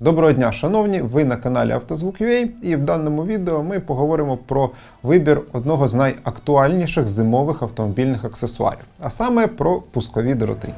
Доброго дня, шановні! Ви на каналі Автозвук.ua і в даному відео ми поговоримо про вибір одного з найактуальніших зимових автомобільних аксесуарів, а саме про пускові дроти.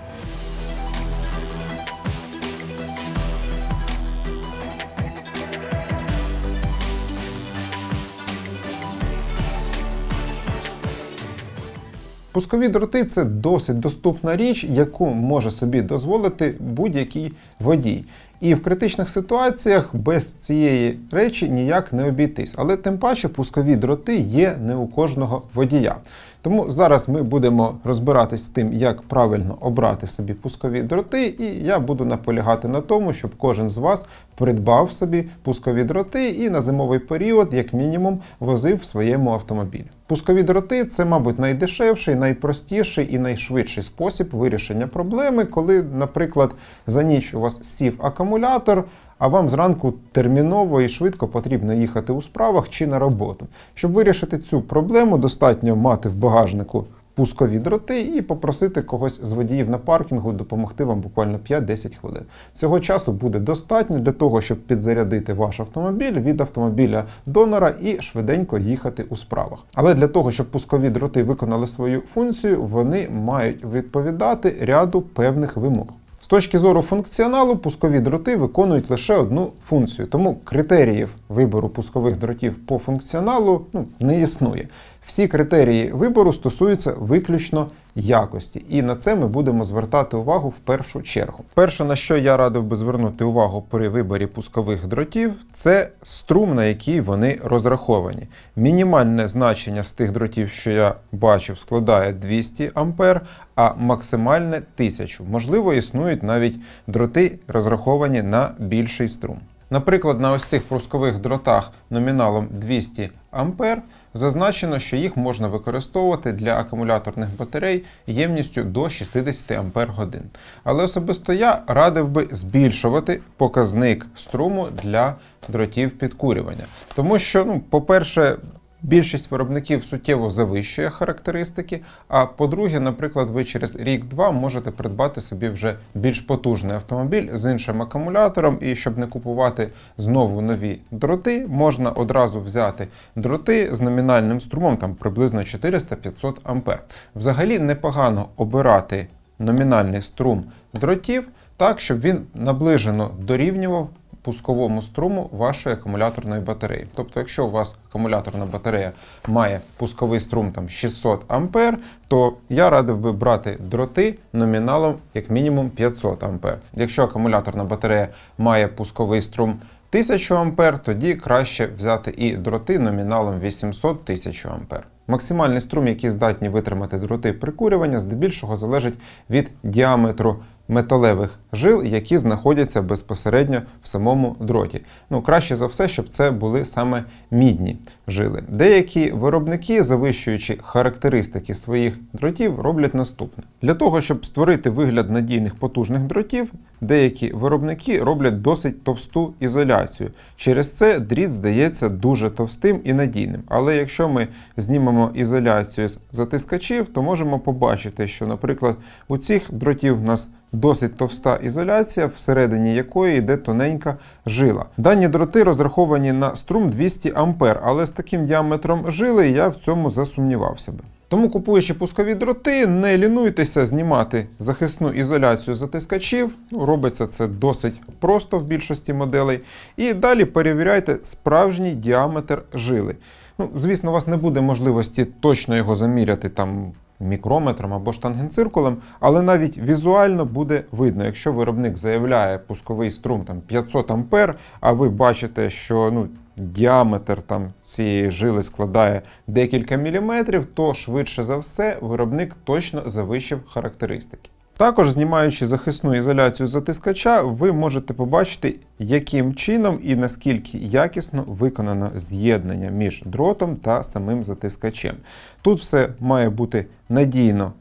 Пускові дроти це досить доступна річ, яку може собі дозволити будь-який водій. І в критичних ситуаціях без цієї речі ніяк не обійтись. Але тим паче пускові дроти є не у кожного водія. Тому зараз ми будемо розбиратись з тим, як правильно обрати собі пускові дроти, і я буду наполягати на тому, щоб кожен з вас придбав собі пускові дроти і на зимовий період, як мінімум, возив в своєму автомобілі. Пускові дроти це, мабуть, найдешевший, найпростіший і найшвидший спосіб вирішення проблеми, коли, наприклад, за ніч у вас сів акумулятор. А вам зранку терміново і швидко потрібно їхати у справах чи на роботу. Щоб вирішити цю проблему, достатньо мати в багажнику пускові дроти і попросити когось з водіїв на паркінгу допомогти вам буквально 5-10 хвилин. Цього часу буде достатньо для того, щоб підзарядити ваш автомобіль від автомобіля донора і швиденько їхати у справах. Але для того, щоб пускові дроти виконали свою функцію, вони мають відповідати ряду певних вимог. З точки зору функціоналу, пускові дроти виконують лише одну функцію, тому критеріїв вибору пускових дротів по функціоналу ну, не існує. Всі критерії вибору стосуються виключно якості, і на це ми будемо звертати увагу в першу чергу. Перше, на що я радив би звернути увагу при виборі пускових дротів, це струм, на який вони розраховані. Мінімальне значення з тих дротів, що я бачив, складає 200 А, а максимальне 1000. Можливо, існують навіть дроти, розраховані на більший струм. Наприклад, на ось цих прускових дротах номіналом 200 А зазначено, що їх можна використовувати для акумуляторних батарей ємністю до 60 Ампер годин. Але особисто я радив би збільшувати показник струму для дротів підкурювання. Тому що, ну, по-перше, Більшість виробників суттєво завищує характеристики. А по-друге, наприклад, ви через рік-два можете придбати собі вже більш потужний автомобіль з іншим акумулятором. І щоб не купувати знову нові дроти, можна одразу взяти дроти з номінальним струмом, там приблизно 400-500 А. Взагалі непогано обирати номінальний струм дротів так, щоб він наближено дорівнював пусковому струму вашої акумуляторної батареї. Тобто, якщо у вас акумуляторна батарея має пусковий струм там 600 А, то я радив би брати дроти номіналом як мінімум 500 А. Якщо акумуляторна батарея має пусковий струм 1000 А, тоді краще взяти і дроти номіналом 800 1000 А. Максимальний струм, який здатні витримати дроти прикурювання, здебільшого залежить від діаметру металевих жил, які знаходяться безпосередньо в самому дроті. Ну, краще за все, щоб це були саме мідні жили. Деякі виробники, завищуючи характеристики своїх дротів, роблять наступне. Для того, щоб створити вигляд надійних потужних дротів, деякі виробники роблять досить товсту ізоляцію. Через це дріт здається дуже товстим і надійним. Але якщо ми знімемо ізоляцію з затискачів, то можемо побачити, що, наприклад, у цих дротів в нас досить товста ізоляція, всередині якої йде тоненька жила. Дані дроти розраховані на струм 200 А, але з таким діаметром жили я в цьому засумнівався би. Тому, купуючи пускові дроти, не лінуйтеся знімати захисну ізоляцію затискачів. Робиться це досить просто в більшості моделей. І далі перевіряйте справжній діаметр жили. Ну, звісно, у вас не буде можливості точно його заміряти там мікрометром або штангенциркулем, але навіть візуально буде видно, якщо виробник заявляє пусковий струм там 500 ампер, а ви бачите, що ну, діаметр там цієї жили складає декілька міліметрів, то швидше за все виробник точно завищив характеристики. Також, знімаючи захисну ізоляцію затискача, ви можете побачити, яким чином і наскільки якісно виконано з'єднання між дротом та самим затискачем. Тут все має бути надійно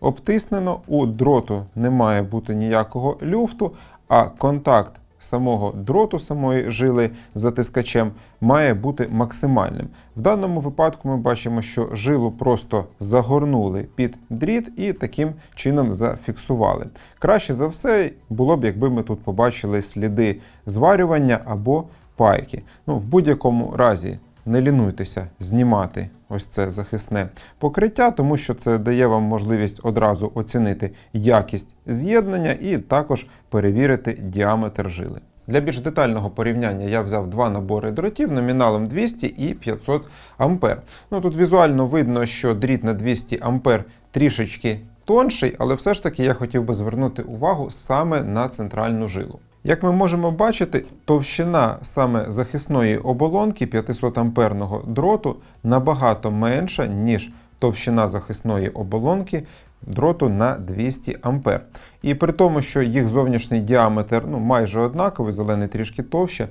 обтиснено, у дроту не має бути ніякого люфту, а контакт самого дроту, самої жили затискачем має бути максимальним. В даному випадку ми бачимо, що жилу просто загорнули під дріт і таким чином зафіксували. Краще за все було б, якби ми тут побачили сліди зварювання або пайки. Ну, в будь-якому разі не лінуйтеся знімати ось це захисне покриття, тому що це дає вам можливість одразу оцінити якість з'єднання і також перевірити діаметр жили. Для більш детального порівняння я взяв два набори дротів номіналом 200 і 500 ампер. Ну тут візуально видно, що дріт на 200 ампер трішечки тонший, але все ж таки я хотів би звернути увагу саме на центральну жилу. Як ми можемо бачити, товщина саме захисної оболонки 500 амперного дроту набагато менша, ніж товщина захисної оболонки дроту на 200 ампер. І при тому, що їх зовнішній діаметр ну, майже однаковий, зелений трішки товще,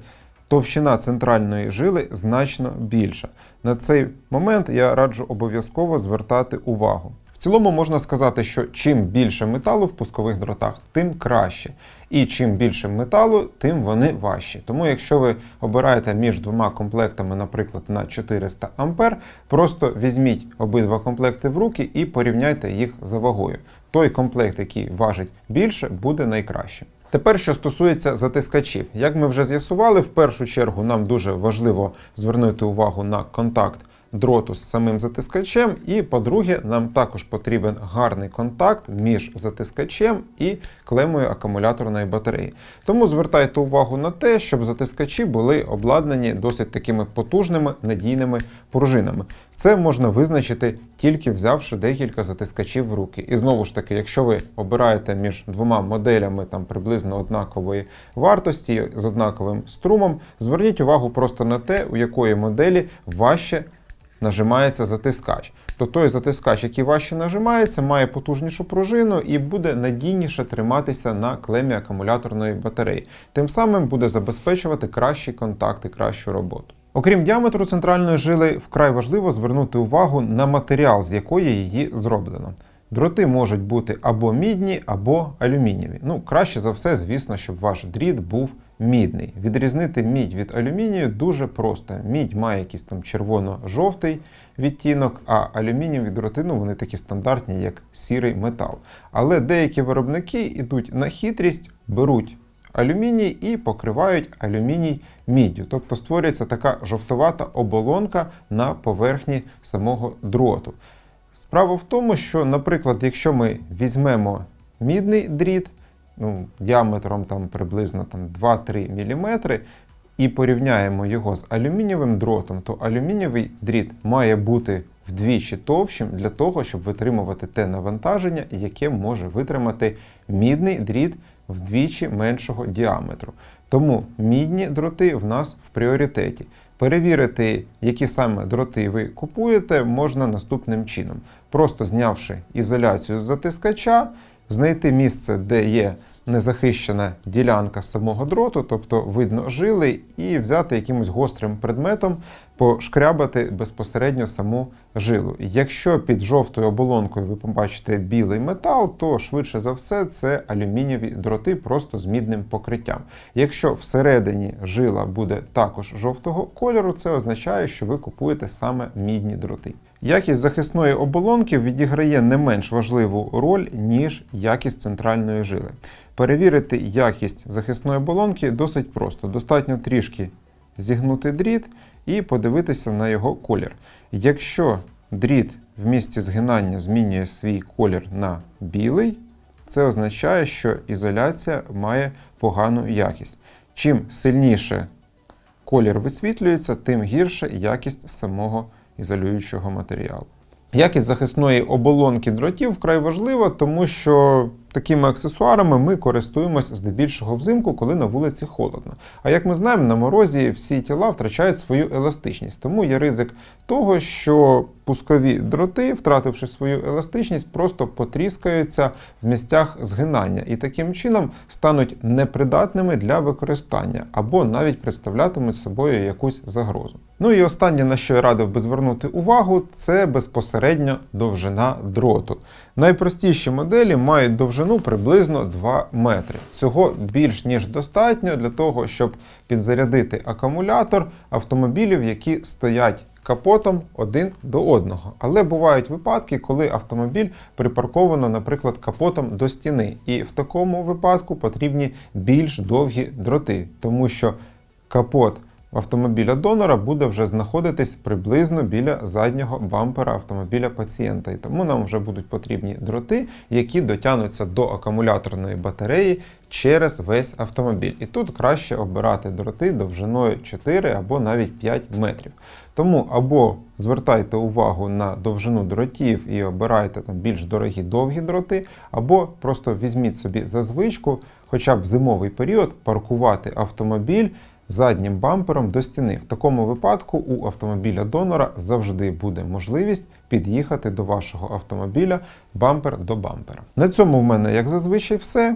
товщина центральної жили значно більша. На цей момент я раджу обов'язково звертати увагу. В цілому можна сказати, що чим більше металу в пускових дротах, тим краще. І чим більше металу, тим вони важчі. Тому, якщо ви обираєте між двома комплектами, наприклад, на 400 ампер, просто візьміть обидва комплекти в руки і порівняйте їх за вагою. Той комплект, який важить більше, буде найкращим. Тепер, що стосується затискачів, як ми вже з'ясували, в першу чергу нам дуже важливо звернути увагу на контакт дроту з самим затискачем. І, по-друге, нам також потрібен гарний контакт між затискачем і клемою акумуляторної батареї. Тому звертайте увагу на те, щоб затискачі були обладнані досить такими потужними надійними пружинами. Це можна визначити тільки взявши декілька затискачів в руки. І знову ж таки, якщо ви обираєте між двома моделями там приблизно однакової вартості з однаковим струмом, зверніть увагу просто на те, у якої моделі важче нажимається затискач. То той затискач, який важче нажимається, має потужнішу пружину і буде надійніше триматися на клемі акумуляторної батареї. Тим самим буде забезпечувати кращі контакти, кращу роботу. Окрім діаметру центральної жили, вкрай важливо звернути увагу на матеріал, з якої її зроблено. Дроти можуть бути або мідні, або алюмінієві. Ну, краще за все, звісно, щоб ваш дріт був мідний. Відрізнити мідь від алюмінію дуже просто. Мідь має якийсь там червоно-жовтий відтінок, а алюмінієві дроти, ну, вони такі стандартні, як сірий метал. Але деякі виробники йдуть на хитрість, беруть алюміній і покривають алюміній міддю. Тобто створюється така жовтовата оболонка на поверхні самого дроту. Справа в тому, що, наприклад, якщо ми візьмемо мідний дріт, ну, діаметром там приблизно там, 2-3 мм, і порівняємо його з алюмінієвим дротом, то алюмінієвий дріт має бути вдвічі товщим для того, щоб витримувати те навантаження, яке може витримати мідний дріт вдвічі меншого діаметру. Тому мідні дроти в нас в пріоритеті. Перевірити, які саме дроти ви купуєте, можна наступним чином. Просто знявши ізоляцію з затискача, знайти місце, де є незахищена ділянка самого дроту, тобто видно жили, і взяти якимось гострим предметом, пошкрябати безпосередньо саму жилу. Якщо під жовтою оболонкою ви побачите білий метал, то швидше за все це алюмінієві дроти просто з мідним покриттям. Якщо всередині жила буде також жовтого кольору, це означає, що ви купуєте саме мідні дроти. Якість захисної оболонки відіграє не менш важливу роль, ніж якість центральної жили. Перевірити якість захисної оболонки досить просто. Достатньо трішки зігнути дріт і подивитися на його колір. Якщо дріт в місці згинання змінює свій колір на білий, це означає, що ізоляція має погану якість. Чим сильніше колір висвітлюється, тим гірше якість самого ізолюючого матеріалу. Якість захисної оболонки дротів вкрай важлива, тому що такими аксесуарами ми користуємося здебільшого взимку, коли на вулиці холодно. А як ми знаємо, на морозі всі тіла втрачають свою еластичність, тому є ризик того, що пускові дроти, втративши свою еластичність, просто потріскаються в місцях згинання і таким чином стануть непридатними для використання або навіть представлятимуть собою якусь загрозу. Ну і останнє, на що я радив би звернути увагу, це безпосередньо довжина дроту. Найпростіші моделі мають довжину приблизно 2 метри. Цього більш ніж достатньо для того, щоб підзарядити акумулятор автомобілів, які стоять капотом один до одного. Але бувають випадки, коли автомобіль припарковано, наприклад, капотом до стіни. І в такому випадку потрібні більш довгі дроти, тому що капот автомобіля донора буде вже знаходитись приблизно біля заднього бампера автомобіля пацієнта. І тому нам вже будуть потрібні дроти, які дотягнуться до акумуляторної батареї через весь автомобіль. І тут краще обирати дроти довжиною 4 або навіть 5 метрів. Тому або звертайте увагу на довжину дротів і обирайте там більш дорогі довгі дроти, або просто візьміть собі за звичку, хоча б в зимовий період паркувати автомобіль заднім бампером до стіни. В такому випадку у автомобіля донора завжди буде можливість під'їхати до вашого автомобіля бампер до бампера. На цьому в мене, як зазвичай, все.